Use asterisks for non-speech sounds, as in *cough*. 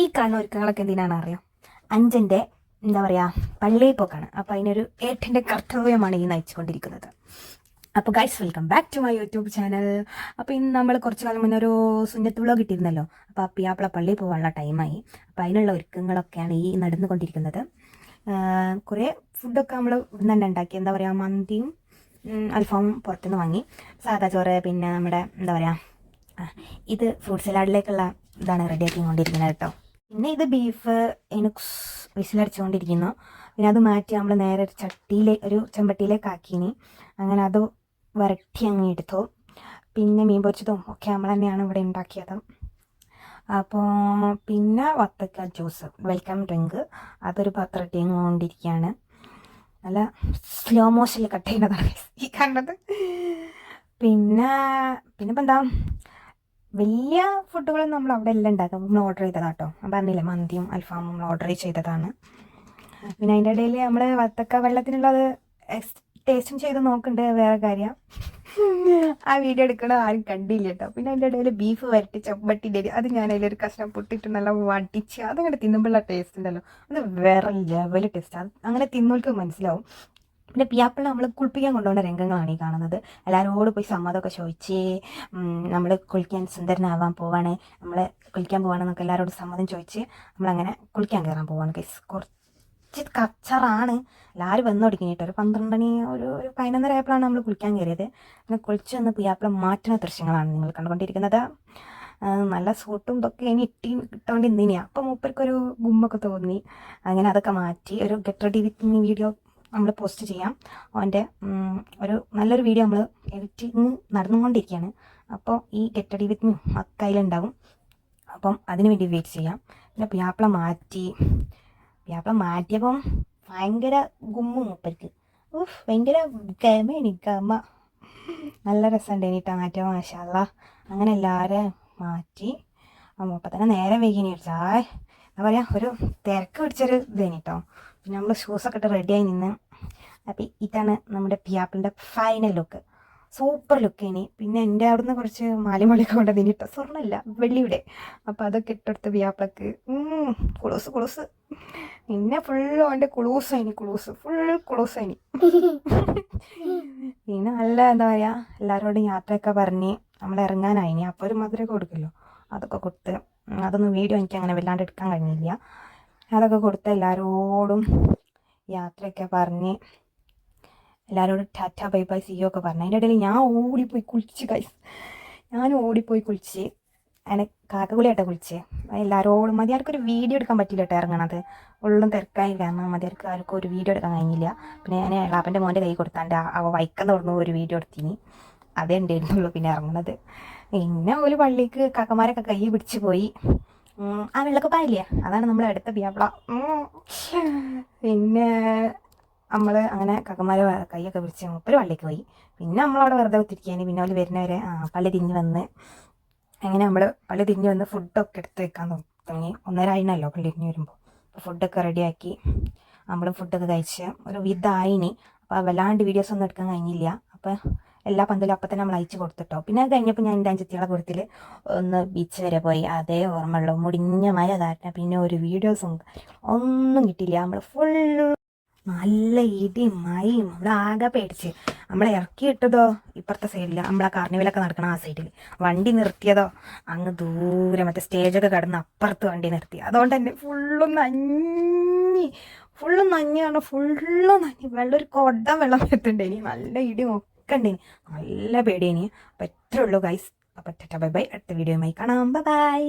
ഈ കാണുന്ന ഒരുക്കങ്ങളൊക്കെ എന്തിനാണ് അറിയാം? അഞ്ചന്റെ എന്താ പറയുക പള്ളിയിൽ പോക്കാണ് അപ്പോൾ അതിനൊരു ഏട്ടന്റെ കർത്തവ്യമാണ് ഈ നയിച്ചുകൊണ്ടിരിക്കുന്നത്. അപ്പോൾ guys welcome back to my YouTube channel അപ്പോൾ ഇന്ന് നമ്മൾ കുറച്ച് കാലം മുന്നേ ഒരു സുന്നത്ത് വ്ളോഗ് ഇട്ടിരുന്നല്ലോ. അപ്പോൾ പിയാപ്പിള പള്ളിയിൽ പോകാനുള്ള ടൈമായി അപ്പോൾ അതിനുള്ള ഒരുക്കങ്ങളൊക്കെയാണ് ഈ നടന്നുകൊണ്ടിരിക്കുന്നത്. കുറേ ഫുഡൊക്കെ നമ്മൾ ഇന്ന് തന്നെ ഉണ്ടാക്കി. എന്താ പറയുക മന്തിയും അൽഫാമും പുറത്തുനിന്ന് വാങ്ങി. സാദാ ചോറ് പിന്നെ നമ്മുടെ എന്താ പറയുക ഇത് ഫ്രൂട്ട് സലാഡിലേക്കുള്ള ഇതാണ് റെഡിയാക്കി ആക്കിക്കൊണ്ടിരിക്കുന്നത് കേട്ടോ. പിന്നെ ഇത് ബീഫ് അതിന് വിസിലടിച്ചുകൊണ്ടിരിക്കുന്നു പിന്നെ അത് മാറ്റി നമ്മൾ നേരെ ഒരു ചട്ടിയിലെ ഒരു ചെമ്പട്ടിയിലേക്ക് ആക്കിനി അങ്ങനെ അത് വരട്ടി അങ്ങ് എടുത്തു. പിന്നെ മീൻ പൊരിച്ചതും ഒക്കെ നമ്മൾ തന്നെയാണ് ഇവിടെ ഉണ്ടാക്കിയത്. അപ്പോൾ പിന്നെ വത്തക്ക ജ്യൂസ് വെൽക്കം ഡ്രിങ്ക് അതൊരു പാത്രത്തിൽ കൊണ്ടിരിക്കുകയാണ്. നല്ല സ്ലോ മോഷനിൽ കട്ട് ചെയ്യുന്നതാണ് ഈ കണ്ടത് പിന്നെ പിന്നെ ഇപ്പം എന്താ വലിയ ഫുഡുകളൊന്നും നമ്മൾ അവിടെ എല്ലാം ഉണ്ടാക്കാം. നമ്മൾ ഓർഡർ ചെയ്തതാണ് കേട്ടോ പറഞ്ഞില്ലേ മന്തിയും അൽഫാമും നമ്മൾ ഓർഡർ ചെയ്തതാണ്. പിന്നെ അതിന്റെ ഇടയിൽ നമ്മൾ വത്തക്ക വെള്ളത്തിനുള്ളത് ടേസ്റ്റും ചെയ്ത് നോക്കുന്നുണ്ട് വേറെ കാര്യം. ആ വീഡിയോ എടുക്കണ ആരും കണ്ടില്ല കേട്ടോ പിന്നെ അതിന്റെ ഇടയിൽ ബീഫ് വരട്ടി ചപ്പട്ടിന്റെ അത് ഞാൻ അതിലൊരു കഷ്ണം പൊട്ടിട്ട് നല്ല വടിച്ച് അതങ്ങനെ തിന്നുമ്പോഴുള്ള ടേസ്റ്റ് ഉണ്ടല്ലോ. അത് വേറെ ലെവൽ ടേസ്റ്റ് അങ്ങനെ തിന്നോൾക്ക് മനസ്സിലാവും. പിന്നെ പിയാപ്പിള നമ്മൾ കുളിപ്പിക്കാൻ കൊണ്ടുപോകുന്ന രംഗങ്ങളാണ് ഈ കാണുന്നത്. എല്ലാവരോട് പോയി സമ്മതമൊക്കെ ചോദിച്ച് നമ്മൾ കുളിക്കാൻ സുന്ദരനാവാൻ പോവാണ് നമ്മൾ കുളിക്കാൻ പോവാണെന്നൊക്കെ എല്ലാവരോടും സമ്മതം ചോദിച്ച് നമ്മളങ്ങനെ കുളിക്കാൻ കയറാൻ പോവാണ്. കേസ് കുറച്ച് കച്ചറാണ്. എല്ലാവരും വന്നു തുടങ്ങി കേട്ടോ ഒരു പന്ത്രണ്ട് മണി ഒരു ഒരു പതിനൊന്നര ആയപ്പോഴാണ് നമ്മൾ കുളിക്കാൻ കയറിയത്. അങ്ങനെ കുളിച്ച് വന്ന് പിയാപ്പിള മാറ്റുന്ന ദൃശ്യങ്ങളാണ് നിങ്ങൾ കണ്ടുകൊണ്ടിരിക്കുന്നത്. നല്ല സൂട്ടും ഇതൊക്കെ ഇനി ഇട്ടി ഇട്ടുകൊണ്ട് ഇന്നിനിയാണ് അപ്പം മൂപ്പർക്കൊരു ഗുമ്മൊക്കെ തോന്നി. അങ്ങനെ അതൊക്കെ മാറ്റി ഒരു ഗെറ്റ് റെഡി വിത്ത് വീഡിയോ നമ്മൾ പോസ്റ്റ് ചെയ്യാം. അവന്റെ ഒരു നല്ലൊരു വീഡിയോ നമ്മൾ എഡിറ്റിങ് നടന്നുകൊണ്ടിരിക്കുകയാണ്. അപ്പോൾ ഈ റെഡി വിത്ത് മീ അക്കയിലുണ്ടാവും അപ്പം അതിന് വേണ്ടി വെയിറ്റ് ചെയ്യാം. പിന്നെ പിയാപ്പിള മാറ്റി പിയാപ്പിള മാറ്റിയപ്പം ഭയങ്കര ഗുമ്മും മൂപ്പർക്ക്. ഉഫ് ഭയങ്കര ഗമേനി ഗമ. നല്ല രസമുണ്ട് എനിട്ടാ മാറ്റിയ മാഷല്ല അങ്ങനെ എല്ലാവരും മാറ്റി. അപ്പം തന്നെ നേരെ വൈകിനി ചായ എന്താ പറയുക ഒരു തിരക്ക് പിടിച്ചൊരു ഇതേനി കേട്ടോ പിന്നെ നമ്മൾ ഷൂസൊക്കെ ഇട്ട് റെഡിയായി നിന്ന്. അപ്പം ഇതാണ് നമ്മുടെ പിയാപ്പിളിന്റെ ഫൈനൽ ലുക്ക് സൂപ്പർ ലുക്ക് ഇനി. പിന്നെ എന്റെ അവിടുന്ന് കുറച്ച് മാലിമളിയൊക്കെ കൊണ്ടതിന് ഇട്ട സ്വർണമില്ല വെള്ളിയുടെ. അപ്പോൾ അതൊക്കെ ഇട്ടെടുത്ത് പിയാപ്പിളക്ക്. കുളൂസ് കുളൂസ്. പിന്നെ ഫുള്ളും അവന്റെ കുളൂസ് കുളൂസായിനി കുളൂസ്. ഫുൾ കുളൂസ് കുളൂസായിനി *laughs* പിന്നെ നല്ല എന്താ പറയുക എല്ലാവരോടും യാത്രയൊക്കെ പറഞ്ഞ് നമ്മൾ ഇറങ്ങാനായിനി അപ്പോൾ ഒരു മധുരമൊക്കെ കൊടുക്കല്ലോ. അതൊക്കെ കൊടുത്ത്. അതൊന്നും വീഡിയോ എനിക്ക് അങ്ങനെ വല്ലാണ്ട് എടുക്കാൻ കഴിഞ്ഞില്ല. അതൊക്കെ കൊടുത്ത് എല്ലാവരോടും യാത്രയൊക്കെ പറഞ്ഞ് എല്ലാവരോടും ടാറ്റ ബൈ ബൈ സിയോ ഒക്കെ പറഞ്ഞു. അതിന്റെ ഇടയിൽ ഞാൻ ഓടിപ്പോയി കുളിച്ച് കൈസ് ഞാൻ ഓടിപ്പോയി കുളിച്ച്. അങ്ങനെ കാക്കകുളിയായിട്ട് കുളിച്ച്. എല്ലാവരോടും മതിയാർക്കൊരു വീഡിയോ എടുക്കാൻ പറ്റില്ല കേട്ടോ ഇറങ്ങണത്. ഉള്ളും തിരക്കായി കാരണം മതിയാർക്ക് ആർക്കും ഒരു വീഡിയോ എടുക്കാൻ കഴിഞ്ഞില്ല. പിന്നെ ഞാൻ എളാപ്പന്റെ മോന്റെ കൈ കൊടുത്താണ്ട് അവ വൈക്കം തുറന്നു ഒരു വീഡിയോ എടുത്തിനി. അതേ ഉണ്ടായിരുന്നുള്ളൂ പിന്നെ ഇറങ്ങണത്. പിന്നെ ഒരു പള്ളിക്ക് കാക്കമാരൊക്കെ കൈ പിടിച്ച് പോയി. ആ വെള്ളക്കുപ്പായില്ലേ അതാണ് നമ്മൾ അടുത്ത പിയാപ്പിള പിന്നെ നമ്മൾ അങ്ങനെ കക്കന്മാരെ കൈയൊക്കെ പിടിച്ച് മുപ്പര് പള്ളിക്ക് പോയി. പിന്നെ നമ്മളവിടെ വെറുതെ ഒത്തിരിക്കാന് പിന്നെ അവർ വരുന്നവരെ പള്ളി തിരിഞ്ഞ് വന്ന് അങ്ങനെ നമ്മൾ പള്ളി തിരിഞ്ഞ് വന്ന് ഫുഡൊക്കെ എടുത്ത് വെക്കാൻ തുടങ്ങി. ഒന്നര ആയിനല്ലോ പള്ളി തിരിഞ്ഞ് വരുമ്പോൾ ഫുഡൊക്കെ റെഡിയാക്കി നമ്മൾ ഫുഡൊക്കെ കഴിച്ച് ഒരു വിധായിനി. അപ്പോൾ വല്ലാണ്ട് വീഡിയോസ് ഒന്നും എടുക്കാൻ കഴിഞ്ഞില്ല. അപ്പോൾ എല്ലാ പന്തലും അപ്പം തന്നെ നമ്മൾ അയച്ചു കൊടുത്തിട്ടോ. പിന്നെ അത് കഴിഞ്ഞപ്പോൾ ഞാൻ എന്റെ അഞ്ചത്തിയുടെ കൂട്ടത്തിൽ ഒന്ന് ബീച്ച് വരെ പോയി. അതേ ഓർമ്മയുള്ളൂ. മുടിഞ്ഞ മഴ കാരണം പിന്നെ ഒരു വീഡിയോസും ഒന്നും കിട്ടിയില്ല. നമ്മൾ ഫുൾ നല്ല ഇടിയും മഴയും നമ്മൾ ആകെ പേടിച്ച്. നമ്മളെ ഇറക്കി ഇട്ടതോ ഇപ്പുറത്തെ സൈഡിൽ ആ കാർണിവലൊക്കെ നടക്കണ ആ സൈഡിൽ വണ്ടി നിർത്തിയതോ അങ്ങ് ദൂരെ മറ്റേ സ്റ്റേജൊക്കെ കടന്ന് അപ്പുറത്ത് വണ്ടി നിർത്തി. അതുകൊണ്ട് തന്നെ ഫുള്ളും നഞ്ഞി ഫുള്ളും നഞ്ഞാണ് ഫുള്ളും നഞ്ഞി. വെള്ളം ഒരു കൊടം വെള്ളം എത്തുണ്ടേനി നല്ല ഇടി ഒക്കെ ഉണ്ടേനി നല്ല പേടിയേനി അപ്പം എത്ര ഉള്ളൂ ഗൈസ് അപ്പം ബൈ ബൈ അടുത്ത വീഡിയോയുമായി കാണാം. ബൈ